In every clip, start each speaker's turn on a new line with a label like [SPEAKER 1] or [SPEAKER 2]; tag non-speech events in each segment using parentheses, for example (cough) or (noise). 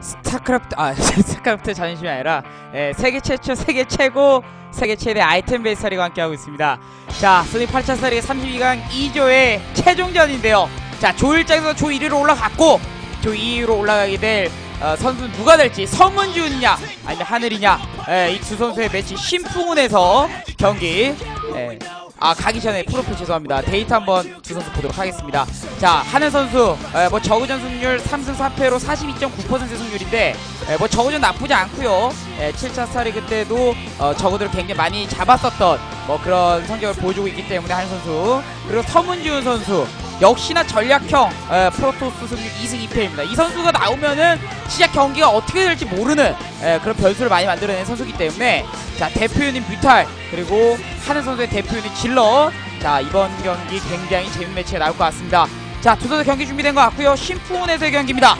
[SPEAKER 1] 스타크래프트 아 (laughs) 스타크래프트 자존심이 아니라 예, 세계 최초 세계 최고 세계 최대 아이템 베이스 사리가 함께하고 있습니다. 자 소니 8차 사리 32강 2조의 최종전인데요. 자 조 1장에서 조 1위로 올라갔고 조 2위로 올라가게 될 어, 선수는 누가 될지 서문주냐 아니면 하늘이냐 예, 이두 선수의 매치 심풍운에서 경기 예, 아 가기 전에 프로필 죄송합니다. 데이터 한번 두 선수 보도록 하겠습니다. 자 하늘 선수 에, 뭐 저그전 승률 3승 4패로 42.9%의 승률인데 에, 뭐 저그전 나쁘지 않고요. 7차 스타리 그때도 어, 저그들을 굉장히 많이 잡았었던 뭐 그런 성적을 보여주고 있기 때문에 하늘 선수. 그리고 서문지훈 선수 역시나 전략형 에, 프로토스 승률 2승 2패입니다. 이 선수가 나오면은 진짜 경기가 어떻게 될지 모르는 에, 그런 변수를 많이 만들어낸 선수이기 때문에 자 대표 유닛 뮤탈 그리고 하늘 선수의 대표 유닛 질러. 자 이번 경기 굉장히 재밌는 매치가 나올 것 같습니다. 자두 선수 경기 준비된 것 같고요. 심풍원에서의 경기입니다.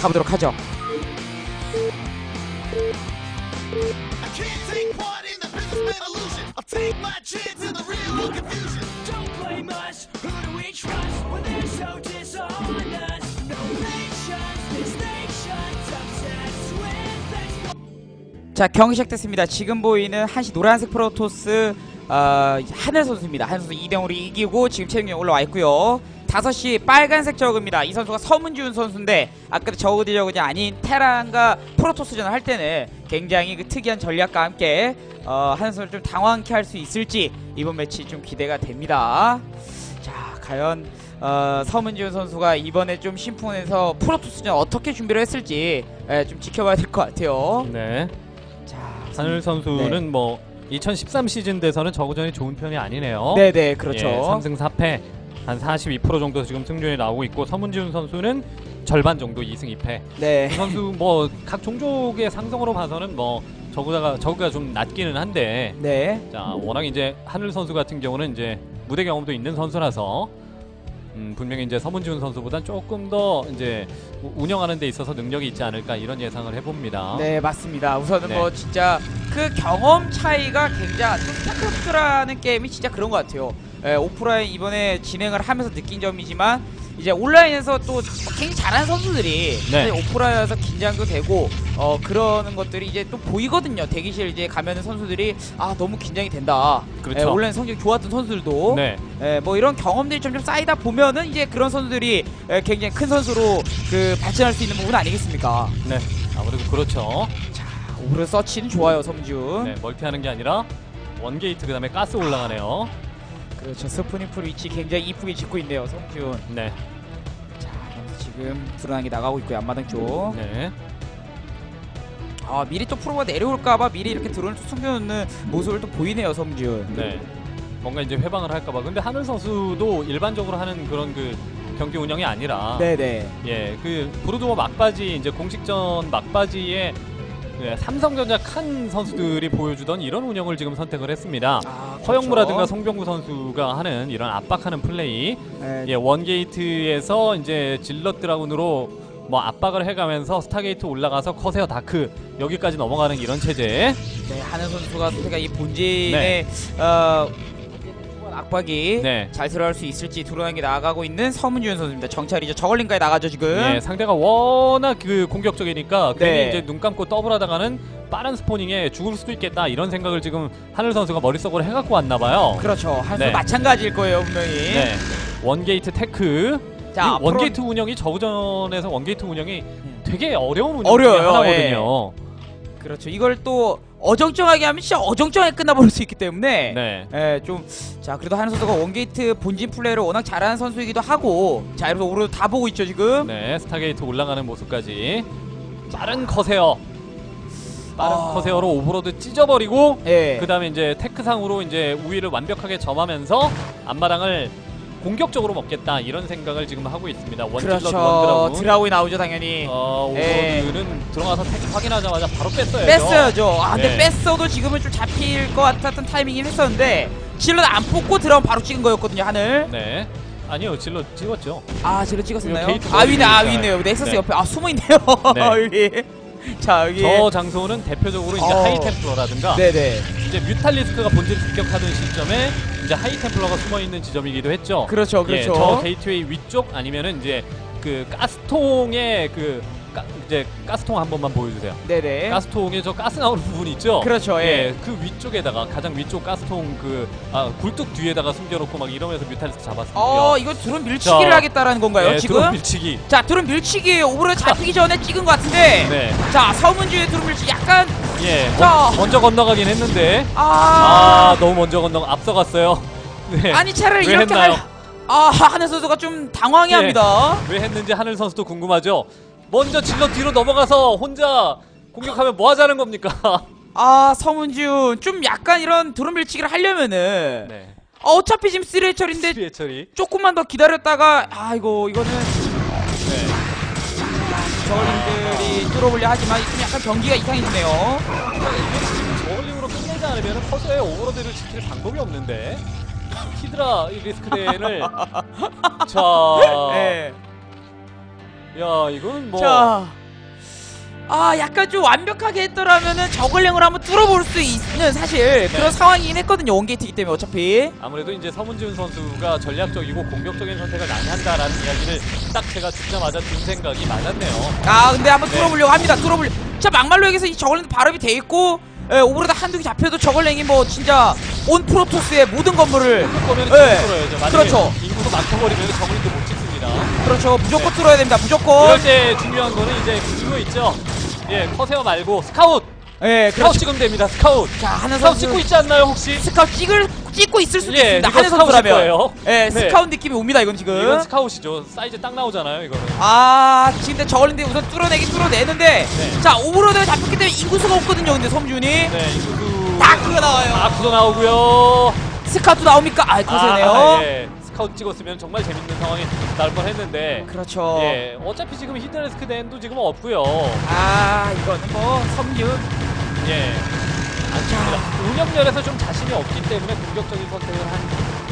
[SPEAKER 1] 가보도록 하죠 자 경기 시작됐습니다 지금 보이는 한시 노란색 프로토스 어, 하늘 선수입니다 하늘 선수 2대0으로 이기고 지금 최종에 올라와 있고요 5시 빨간색 저그입니다 이 선수가 서문지훈 선수인데 아까 저그 디 저그이 아닌 테란과 프로토스전을 할 때는 굉장히 그 특이한 전략과 함께 어, 하늘 선수를 좀 당황케 할 수 있을지 이번 매치 좀 기대가 됩니다 자 과연 어, 서문지훈 선수가 이번에 좀 심풍원에서 프로토스전 어떻게 준비를 했을지 예, 좀 지켜봐야 될 것 같아요
[SPEAKER 2] 네.
[SPEAKER 1] 자,
[SPEAKER 2] 하늘 선수는 뭐2013 시즌 돼서는 저구전이 좋은 편이 아니네요.
[SPEAKER 1] 네네 그렇죠.
[SPEAKER 2] 예, 3승 4패 한 42% 정도 지금 승률이 나오고 있고 서문지훈 선수는 절반 정도 2승 2패.
[SPEAKER 1] 네.
[SPEAKER 2] 이 선수 뭐 각 종족의 상성으로 봐서는 뭐 저구가 저구가 좀 낮기는 한데
[SPEAKER 1] 네.
[SPEAKER 2] 자 워낙 이제 하늘 선수 같은 경우는 이제 무대 경험도 있는 선수라서 음, 분명히 이제 서문지훈 선수보단 조금 더 이제 우- 운영하는 데 있어서 능력이 있지 않을까 이런 예상을 해봅니다.
[SPEAKER 1] 네 맞습니다. 우선은
[SPEAKER 2] 네.
[SPEAKER 1] 뭐 진짜 그 경험 차이가 굉장히 스타크래프트라는 게임이 진짜 그런 것 같아요. 예, 오프라인 이번에 진행을 하면서 느낀 점이지만 이제 온라인에서 또 굉장히 잘하는 선수들이
[SPEAKER 2] 네.
[SPEAKER 1] 사실 오프라인에서 긴장도 되고 어 그러는 것들이 이제 또 보이거든요. 대기실 이제 가면은 선수들이 아 너무 긴장이 된다.
[SPEAKER 2] 그렇죠.
[SPEAKER 1] 예, 온라인 성적이 좋았던 선수들도
[SPEAKER 2] 네.
[SPEAKER 1] 예, 뭐 이런 경험들이 점점 쌓이다 보면은 이제 그런 선수들이 예, 굉장히 큰 선수로 그 발전할 수 있는 부분 아니겠습니까?
[SPEAKER 2] 네. 아무래도 그렇죠.
[SPEAKER 1] 자, 오브르 서치는 좋아요, 섬준.
[SPEAKER 2] 네, 멀티하는 게 아니라 원게이트 그다음에 가스 올라가네요.
[SPEAKER 1] 그렇죠, 스프니풀 위치 굉장히 이쁘게 짓고 있네요, 섬준.
[SPEAKER 2] 네.
[SPEAKER 1] 자, 지금 드러나게 나가고 있고요, 앞마당 쪽.
[SPEAKER 2] 네.
[SPEAKER 1] 아, 미리 또 프로가 내려올까봐 미리 이렇게 드론을 또 숨겨놓는 모습을 또 보이네요, 섬준.
[SPEAKER 2] 네. 뭔가 이제 회방을 할까봐. 근데 하늘 선수도 일반적으로 하는 그런 그 경기 운영이 아니라
[SPEAKER 1] 네네.
[SPEAKER 2] 예, 그 브루드워 막바지 이제 공식전 막바지에 예, 삼성전자 칸 선수들이 보여주던 이런 운영을 지금 선택을 했습니다.
[SPEAKER 1] 아,
[SPEAKER 2] 허영무라든가 송병구 선수가 하는 이런 압박하는 플레이,
[SPEAKER 1] 네,
[SPEAKER 2] 예, 원게이트에서 이제 질럿 드라군으로 뭐 압박을 해가면서 스타게이트 올라가서 커세어 다크 여기까지 넘어가는 이런 체제.
[SPEAKER 1] 네, 하는 선수가 선택한 이 본진의 어, 압박이
[SPEAKER 2] 네.
[SPEAKER 1] 잘 들어갈 수 있을지 드러나게 나가고 있는 서문준 선수입니다. 정찰이죠. 저걸링까지 나가죠 지금.
[SPEAKER 2] 예, 상대가 워낙 그 공격적이니까
[SPEAKER 1] 네.
[SPEAKER 2] 괜히 이제 눈 감고 더블하다가는 빠른 스포닝에 죽을 수도 있겠다 이런 생각을 지금 하늘 선수가 머릿속으로 해갖고 왔나 봐요.
[SPEAKER 1] 그렇죠. 한 선수
[SPEAKER 2] 네.
[SPEAKER 1] 마찬가지일 거예요 분명히.
[SPEAKER 2] 네. 원게이트 테크.
[SPEAKER 1] 자,
[SPEAKER 2] 이
[SPEAKER 1] 앞으로-
[SPEAKER 2] 원게이트 운영이 저우전에서 원게이트 운영이 되게 어려운 운영
[SPEAKER 1] 어려워요,
[SPEAKER 2] 중에 하나거든요.
[SPEAKER 1] 그렇죠. 이걸 또 어정쩡하게 하면 진짜 어정쩡하게 끝나버릴 수 있기 때문에.
[SPEAKER 2] 네.
[SPEAKER 1] 예, 좀, 자, 그래도 하는 선수가 원게이트 본진 플레이를 워낙 잘하는 선수이기도 하고, 자, 이러면서 오늘 다 보고 있죠, 지금.
[SPEAKER 2] 네. 스타게이트 올라가는 모습까지 빠른 커세어. 빠른
[SPEAKER 1] 아.
[SPEAKER 2] 커세어로 오버로드 찢어버리고
[SPEAKER 1] 예.
[SPEAKER 2] 그 다음에 이제 테크상으로 이제 우위를 완벽하게 점하면서 앞마당을 공격적으로 먹겠다 이런 생각을 지금 하고 있습니다. 원질러
[SPEAKER 1] 그렇죠. 드라우이 나오죠, 당연히.
[SPEAKER 2] 어,
[SPEAKER 1] 예.
[SPEAKER 2] 오버로드는 들어가서 테크 확인하자마자 바로 뺐어요.
[SPEAKER 1] 뺐어야죠. 아, 근데
[SPEAKER 2] 네.
[SPEAKER 1] 뺐어도 지금은 좀 잡힐 것 같았던 타이밍이긴 했었는데, 질러 안 뽑고 들어오면 바로 찍은 거였거든요, 하늘.
[SPEAKER 2] 네. 아니요, 질러 찍었죠.
[SPEAKER 1] 아, 질러 찍었었나요? 아, 위네, 아, 위네요. 넥서스
[SPEAKER 2] 네.
[SPEAKER 1] 옆에. 아, 숨어 있네요.
[SPEAKER 2] 네. (laughs)
[SPEAKER 1] 자, 여기.
[SPEAKER 2] 저 장소는 대표적으로 이제
[SPEAKER 1] 어.
[SPEAKER 2] 하이템플러라든가
[SPEAKER 1] 네네.
[SPEAKER 2] 이제 뮤탈리스크가 본질 습격하던 시점에 이제 하이템플러가 숨어 있는 지점이기도 했죠.
[SPEAKER 1] 그렇죠,
[SPEAKER 2] 예,
[SPEAKER 1] 그렇죠.
[SPEAKER 2] 저 게이트웨이 위쪽 아니면은 이제 그 가스통의 그 가- 이제 가스통 한 번만 보여주세요.
[SPEAKER 1] 네네.
[SPEAKER 2] 가스통에 저 가스 나오는 부분 있죠?
[SPEAKER 1] 그렇죠. 예.
[SPEAKER 2] 그 위쪽에다가 가장 위쪽 가스통 그 아, 굴뚝 뒤에다가 숨겨놓고 막 이러면서 뮤탈리스크 잡았습니다.
[SPEAKER 1] 어 이거 드론 밀치기를
[SPEAKER 2] 자,
[SPEAKER 1] 하겠다라는 건가요
[SPEAKER 2] 네,
[SPEAKER 1] 지금?
[SPEAKER 2] 드론 밀치기.
[SPEAKER 1] 자 드론 밀치기 오버로드 잡히기 전에 찍은 것 같은데.
[SPEAKER 2] 네.
[SPEAKER 1] 자 서문주의 드론 밀치기 약간
[SPEAKER 2] 예.
[SPEAKER 1] 자.
[SPEAKER 2] 먼- 먼저 건너가긴 했는데
[SPEAKER 1] 아,
[SPEAKER 2] 아, 너무 먼저 건너 앞서갔어요. (laughs) 네.
[SPEAKER 1] 아니 차라리
[SPEAKER 2] 왜
[SPEAKER 1] 이렇게
[SPEAKER 2] 했나요?
[SPEAKER 1] 할. 아 하늘 선수가 좀 당황해합니다.
[SPEAKER 2] 왜 했는지 하늘 선수도 궁금하죠. 먼저 질러 뒤로 넘어가서 혼자 공격하면 뭐 하자는 겁니까? (laughs)
[SPEAKER 1] 아 서문준 좀 약간 이런 드론 밀치기를 하려면은
[SPEAKER 2] 네.
[SPEAKER 1] 어, 어차피 지금 쓰레처리인데
[SPEAKER 2] 수비의 처리.
[SPEAKER 1] 조금만 더 기다렸다가 아이고 이거는
[SPEAKER 2] 네.
[SPEAKER 1] 저글링들이 뚫어보려 하지만 좀 약간 경기가 이상해지네요.
[SPEAKER 2] 저울링으로 끝내지 않으면 커서의 오버로드를 지킬 방법이 없는데 (laughs) 히드라 이 리스크대를 (laughs) 자,
[SPEAKER 1] 네.
[SPEAKER 2] 야 이건 뭐
[SPEAKER 1] 자. 아 약간 좀 완벽하게 했더라면은 저글링을 한번 뚫어볼 수 있는 사실 그런 상황이긴 했거든요 원게이트이기 때문에 어차피
[SPEAKER 2] 아무래도 이제 서문지훈 선수가 전략적이고 공격적인 선택을 많이 한다라는 이야기를 딱 제가 듣자마자 든 생각이 맞았네요.
[SPEAKER 1] 아 근데 한번
[SPEAKER 2] 네.
[SPEAKER 1] 뚫어보려고 합니다 뚫어보려 자 막말로에게서 이 저글링 발업이 돼 있고 예, 오버로드 한두 개 잡혀도 저글링이 뭐 진짜 온 프로토스의 모든 건물을 네.
[SPEAKER 2] 만약에
[SPEAKER 1] 그렇죠.
[SPEAKER 2] 인구도 막혀버리면 정글도 못 찍 습니다.
[SPEAKER 1] 그렇죠 무조건
[SPEAKER 2] 네.
[SPEAKER 1] 뚫어야 됩니다 무조건
[SPEAKER 2] 이럴 때 중요한 거는 이제 그거 있죠. 예, 커세어 말고 스카웃.
[SPEAKER 1] 예
[SPEAKER 2] 스카웃
[SPEAKER 1] 그렇죠
[SPEAKER 2] 찍으면 됩니다. 스카웃.
[SPEAKER 1] 자 하늘
[SPEAKER 2] 스카웃
[SPEAKER 1] 선수
[SPEAKER 2] 찍고 있지 않나요 혹시?
[SPEAKER 1] 스카웃 찍을 찍고 있을 수도
[SPEAKER 2] 예,
[SPEAKER 1] 있습니다
[SPEAKER 2] 이거 스카웃일
[SPEAKER 1] 선수라면
[SPEAKER 2] 거예요.
[SPEAKER 1] 예
[SPEAKER 2] 네.
[SPEAKER 1] 스카웃 느낌이 옵니다 이건 지금
[SPEAKER 2] 이건 스카웃이죠. 사이즈 딱 나오잖아요, 이거는.
[SPEAKER 1] 아 지금 근데 저걸린데 우선 뚫어내긴 뚫어내는데
[SPEAKER 2] 네.
[SPEAKER 1] 자 오버로드가 잡혔기 때문에 인구수가 없거든요 근데 섬준이
[SPEAKER 2] 네, 인구수.
[SPEAKER 1] 딱 그거 나와요
[SPEAKER 2] 아쿠도 나오고요.
[SPEAKER 1] 스카우트 나옵니까? 아 거세네요
[SPEAKER 2] 아, 예. 스카웃 찍었으면 정말 재밌는 상황이 나올 뻔했는데.
[SPEAKER 1] 그렇죠
[SPEAKER 2] 예, 어차피 지금 히드레스크 댄도 지금 없고요.
[SPEAKER 1] 아 이거는 뭐 섬준
[SPEAKER 2] 예, 안좋습니다. 운영면에서 좀 자신이 없기 때문에 공격적인 선택을 한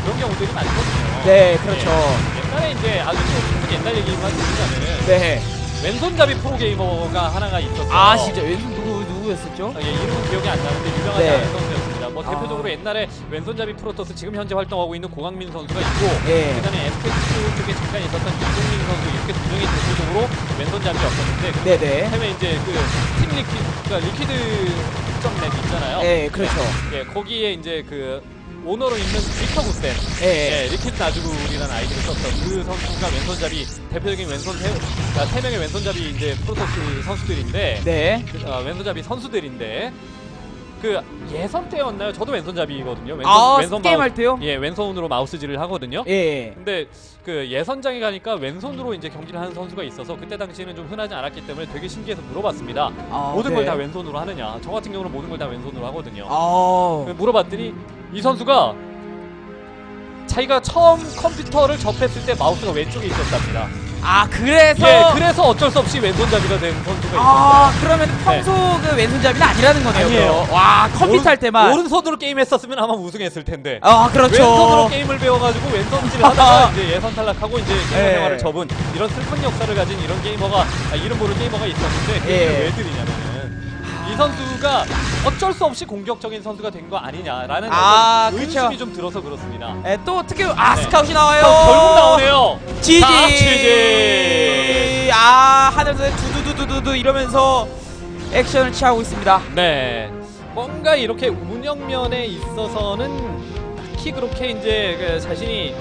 [SPEAKER 2] 그런 경우들이 많거든요.
[SPEAKER 1] 네 그렇죠
[SPEAKER 2] 예, 옛날에 이제 아주 좀 옛날 얘기만 드리자면은
[SPEAKER 1] 네.
[SPEAKER 2] 왼손잡이 프로게이머가 하나가 있었어요.
[SPEAKER 1] 아 진짜 왼손 누구 누구였었죠?
[SPEAKER 2] 아, 예, 이름은 기억이 안 나는데 유명하지
[SPEAKER 1] 네.
[SPEAKER 2] 않은. 대표적으로 옛날에 왼손잡이 프로토스 지금 현재 활동하고 있는 고강민 선수가 있고
[SPEAKER 1] 예.
[SPEAKER 2] 그다음에 에스페스 쪽에 잠깐 있었던 이동민 선수 이렇게 두 명이 대표적으로 왼손잡이였었는데 그
[SPEAKER 1] 네네
[SPEAKER 2] 해외 이제 그팀 리퀴드 그러니까 리퀴드.net 있잖아요.
[SPEAKER 1] 예 그렇죠
[SPEAKER 2] 예, 거기에 이제 그 오너로 있는 빅터 구센
[SPEAKER 1] 예.
[SPEAKER 2] 예, 리퀴드 나주굴이라는 아이디를 썼던 그 선수가 왼손잡이 대표적인 왼손 세, 그러니까 세 명의 왼손잡이 이제 프로토스 선수들인데
[SPEAKER 1] 네.
[SPEAKER 2] 그, 아, 왼손잡이 선수들인데 그 예선 때였나요? 저도 왼손잡이거든요. 왼손
[SPEAKER 1] 아
[SPEAKER 2] 왼손
[SPEAKER 1] 게임
[SPEAKER 2] 마우-
[SPEAKER 1] 할 때요?
[SPEAKER 2] 예, 왼손으로 마우스질을 하거든요.
[SPEAKER 1] 예.
[SPEAKER 2] 근데 그 예선장에 가니까 왼손으로 이제 경기를 하는 선수가 있어서 그때 당시에는 좀 흔하지 않았기 때문에 되게 신기해서 물어봤습니다.
[SPEAKER 1] 아,
[SPEAKER 2] 모든
[SPEAKER 1] 네.
[SPEAKER 2] 걸다 왼손으로 하느냐? 저 같은 경우는 모든 걸 다 왼손으로 하거든요.
[SPEAKER 1] 아.
[SPEAKER 2] 물어봤더니 이 선수가 자기가 처음 컴퓨터를 접했을 때 마우스가 왼쪽에 있었답니다.
[SPEAKER 1] 아 그래서
[SPEAKER 2] 예, 그래서 어쩔 수 없이 왼손잡이가 된 선수가 있었어요.
[SPEAKER 1] 아 그러면 평소 그 왼손잡이는 아니라는 거네요.
[SPEAKER 2] 아니에요.
[SPEAKER 1] 와 컴퓨터 할 때만.
[SPEAKER 2] 오른손으로 게임했었으면 아마 우승했을 텐데.
[SPEAKER 1] 아 그렇죠.
[SPEAKER 2] 왼손으로 게임을 배워가지고 왼손질 하다가 이제 예선 탈락하고 이제 게임
[SPEAKER 1] 예.
[SPEAKER 2] 생활을 접은 이런 슬픈 역사를 가진 이런 게이머가 아, 이름 모를 게이머가 있었는데 그
[SPEAKER 1] 예.
[SPEAKER 2] 왜 드리냐면은 이 선수가 어쩔 수 없이 공격적인 선수가 된 거 아니냐라는
[SPEAKER 1] 아,
[SPEAKER 2] 어떤
[SPEAKER 1] 그쵸.
[SPEAKER 2] 의심이 좀 들어서 그렇습니다.
[SPEAKER 1] 예, 또 어떻게 아
[SPEAKER 2] 네.
[SPEAKER 1] 스카웃이 나와요.
[SPEAKER 2] 그럼 결국 나오네요.
[SPEAKER 1] 지지.
[SPEAKER 2] 자, 지지.
[SPEAKER 1] 아 하늘에서 두두두두두 이러면서 액션을 취하고 있습니다.
[SPEAKER 2] 네. 뭔가 이렇게 운영면에 있어서는 특히 그렇게 이제 그 자신이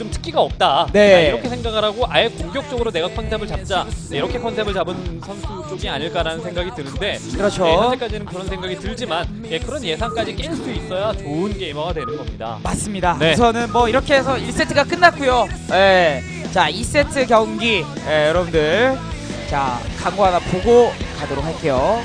[SPEAKER 2] 좀 특기가 없다.
[SPEAKER 1] 네.
[SPEAKER 2] 아, 이렇게 생각을 하고 아예 공격적으로 내가 컨셉을 잡자. 네, 이렇게 컨셉을 잡은 선수 쪽이 아닐까라는 생각이 드는데
[SPEAKER 1] 그렇죠.
[SPEAKER 2] 네, 현재까지는 그런 생각이 들지만 예, 그런 예상까지 깰 수 있어야 좋은 게이머가 되는 겁니다.
[SPEAKER 1] 맞습니다.
[SPEAKER 2] 네.
[SPEAKER 1] 우선은 뭐 이렇게 해서 1세트가 끝났고요. 예. 자 2세트 경기 예, 여러분들 자 광고 하나 보고 가도록 할게요.